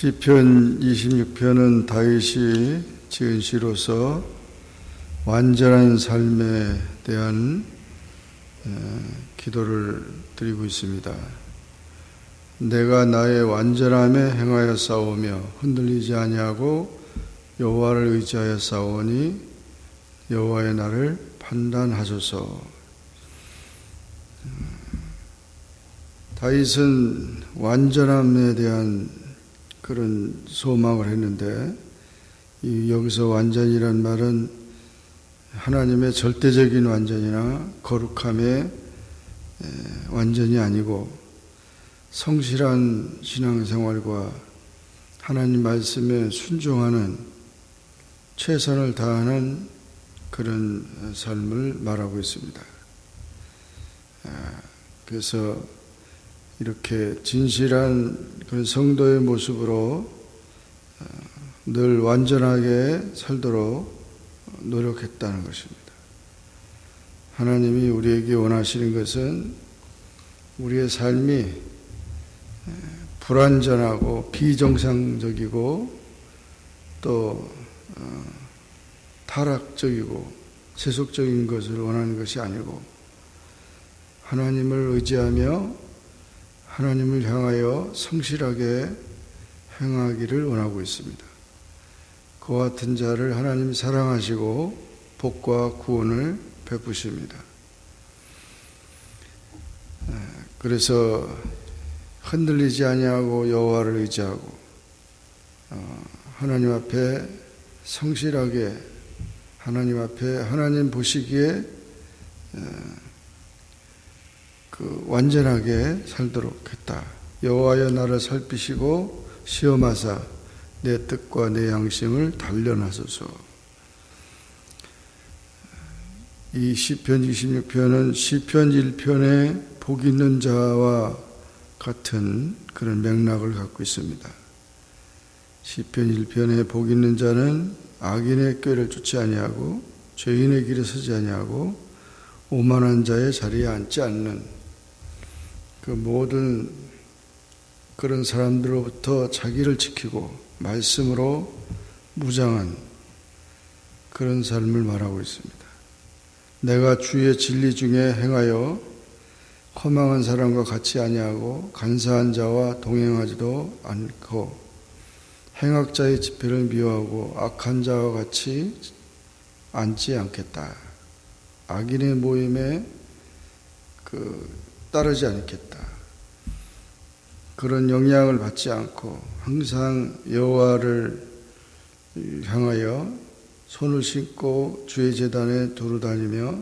시편 26편은 다윗이 지은 시로서 완전한 삶에 대한 에, 기도를 드리고 있습니다. 내가 나의 완전함에 행하여 싸우며 흔들리지 아니하고 여호와를 의지하여 싸우니 여호와의 나를 판단하소서. 음, 다윗은 완전함에 대한 그런 소망을 했는데 이 여기서 완전이란 말은 하나님의 절대적인 완전이나 거룩함의 에, 완전이 아니고 성실한 신앙생활과 하나님 말씀에 순종하는 최선을 다하는 그런 삶을 말하고 있습니다. 아, 그래서 이렇게 진실한 그런 성도의 모습으로 어, 늘 완전하게 살도록 노력했다는 것입니다. 하나님이 우리에게 원하시는 것은 우리의 삶이 불완전하고 비정상적이고 또 어, 타락적이고 세속적인 것을 원하는 것이 아니고 하나님을 의지하며 하나님을 향하여 성실하게 행하기를 원하고 있습니다. 그와 같은 자를 하나님이 사랑하시고 복과 구원을 베푸십니다. 그래서 흔들리지 아니하고 여호와를 의지하고 어, 하나님 앞에 성실하게 하나님 앞에 하나님 보시기에 그 완전하게 살도록 했다. 여호와여 나를 살피시고 시험하사 내 뜻과 내 양심을 단련하소서. 이 시편 26편은 시편 1편의 복 있는 자와 같은 그런 맥락을 갖고 있습니다. 시편 1편의 복 있는 자는 악인의 꾀를 쫓지 아니하고 죄인의 길에 서지 아니하고 오만한 자의 자리에 앉지 않는 그 모든 그런 사람들로부터 자기를 지키고 말씀으로 무장한 그런 삶을 말하고 있습니다. 내가 주의 진리 중에 행하여 허망한 사람과 같이 아니하고 간사한 자와 동행하지도 않고 행악자의 집회를 미워하고 악한 자와 같이 앉지 않겠다. 악인의 모임에 그 따르지 않겠다. 그런 영향을 받지 않고 항상 여호와를 향하여 손을 씻고 주의 재단에 두루 다니며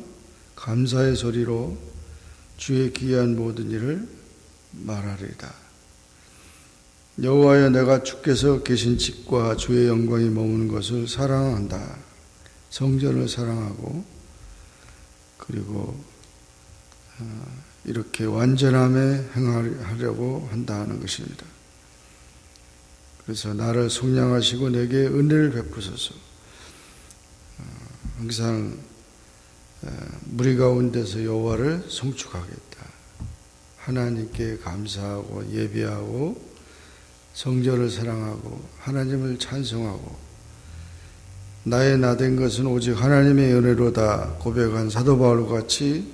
감사의 소리로 주의 귀한 모든 일을 말하리다. 여호와여 내가 주께서 계신 집과 주의 영광이 머무는 것을 사랑한다. 성전을 사랑하고 그리고 이렇게 완전함에 행하려고 한다는 것입니다. 그래서 나를 속량하시고 내게 은혜를 베푸소서. 항상 무리 가운데서 여호와를 송축하겠다. 하나님께 감사하고 예배하고 성전을 사랑하고 하나님을 찬송하고 나의 나된 것은 오직 하나님의 은혜로다 고백한 사도 바울과 같이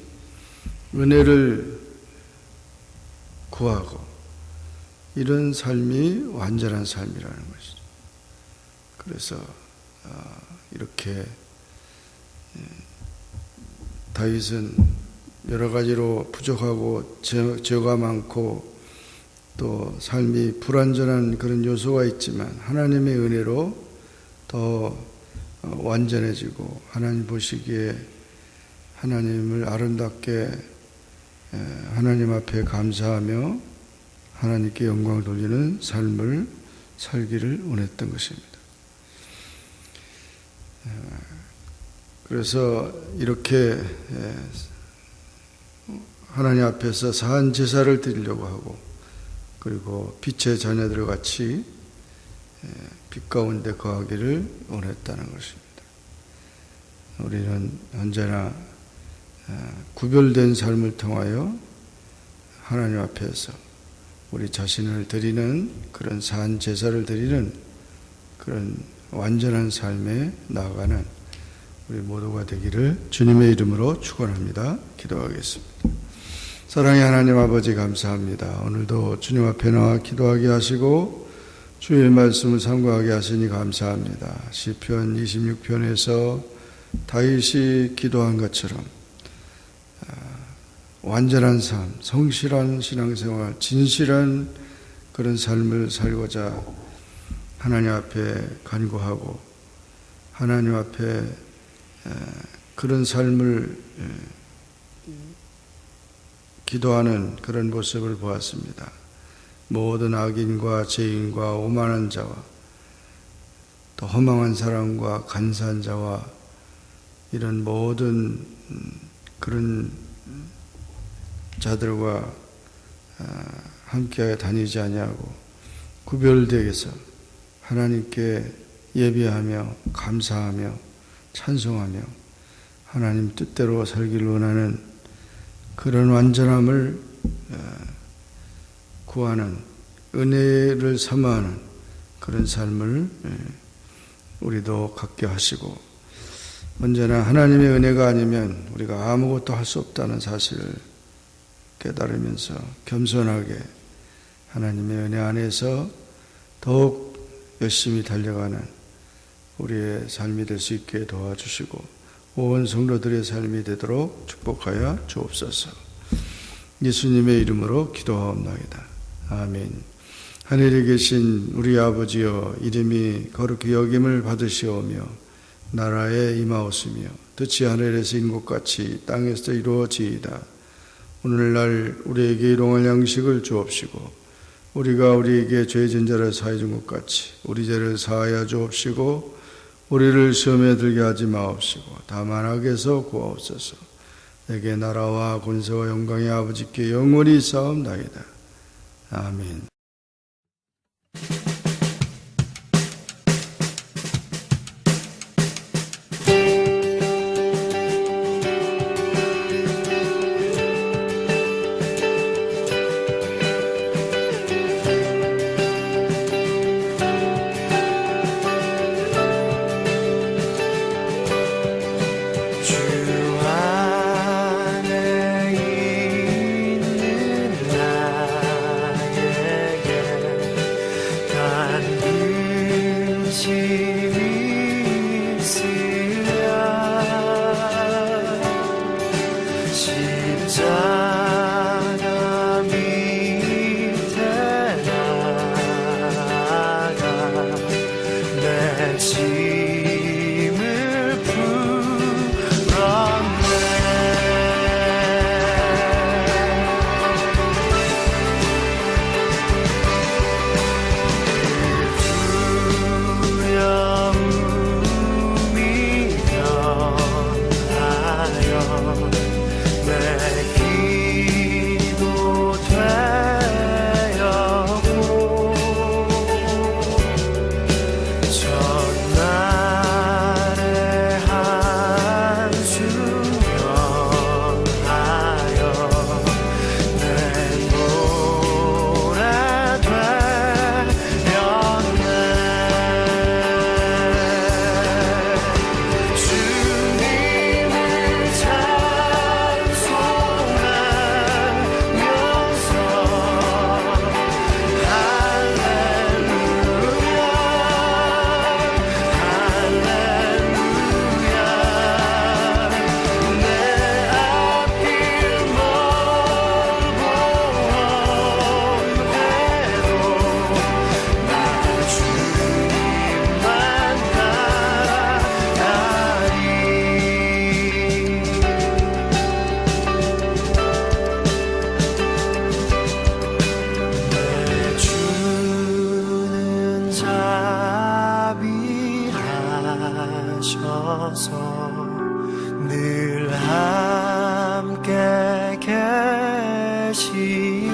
은혜를 구하고 이런 삶이 완전한 삶이라는 것이죠. 그래서 이렇게 다윗은 여러 가지로 부족하고 죄가 많고 또 삶이 불완전한 그런 요소가 있지만 하나님의 은혜로 더 완전해지고 하나님 보시기에 하나님을 아름답게 하나님 앞에 감사하며 하나님께 영광을 돌리는 삶을 살기를 원했던 것입니다. 그래서 이렇게 하나님 앞에서 사한 제사를 드리려고 하고 그리고 빛의 자녀들 같이 빛 가운데 거하기를 원했다는 것입니다. 우리는 언제나 어, 구별된 삶을 통하여 하나님 앞에서 우리 자신을 드리는 그런 산 제사를 드리는 그런 완전한 삶에 나아가는 우리 모두가 되기를 주님의 이름으로 축원합니다. 기도하겠습니다. 사랑의 하나님 아버지 감사합니다. 오늘도 주님 앞에 나와 기도하게 하시고 주의 말씀을 상고하게 하시니 감사합니다. 시편 26편에서 다윗이 기도한 것처럼 아, 완전한 삶, 성실한 신앙생활, 진실한 그런 삶을 살고자 하나님 앞에 간구하고 하나님 앞에 그런 삶을 기도하는 그런 모습을 보았습니다. 모든 악인과 죄인과 오만한 자와 또 허망한 사람과 간사한 자와 이런 모든 그런 자들과 함께 다니지 아니하고 구별되게서 하나님께 예배하며 감사하며 찬송하며 하나님 뜻대로 살기를 원하는 그런 완전함을 구하는 은혜를 삼아하는 그런 삶을 우리도 갖게 하시고 언제나 하나님의 은혜가 아니면 우리가 아무것도 할 수 없다는 사실을 깨달으면서 겸손하게 하나님의 은혜 안에서 더욱 열심히 달려가는 우리의 삶이 될 수 있게 도와주시고 온 성도들의 삶이 되도록 축복하여 주옵소서. 예수님의 이름으로 기도하옵나이다. 아멘. 하늘에 계신 우리 아버지여 이름이 거룩히 여김을 받으시오며 나라에 임하옵으며 뜻이 하늘에서 인것 같이 땅에서 이루어지이다. 오늘날 우리에게 일용할 양식을 주옵시고 우리가 우리에게 죄진 자를 사해 준 것 같이 우리 죄를 사하여 주옵시고 우리를 시험에 들게 하지 마옵시고 다만 악에서 구하옵소서 내게 나라와 권세와 영광의 아버지께 영원히 싸움나이다. 아멘 주셔서 늘 함께 계시오.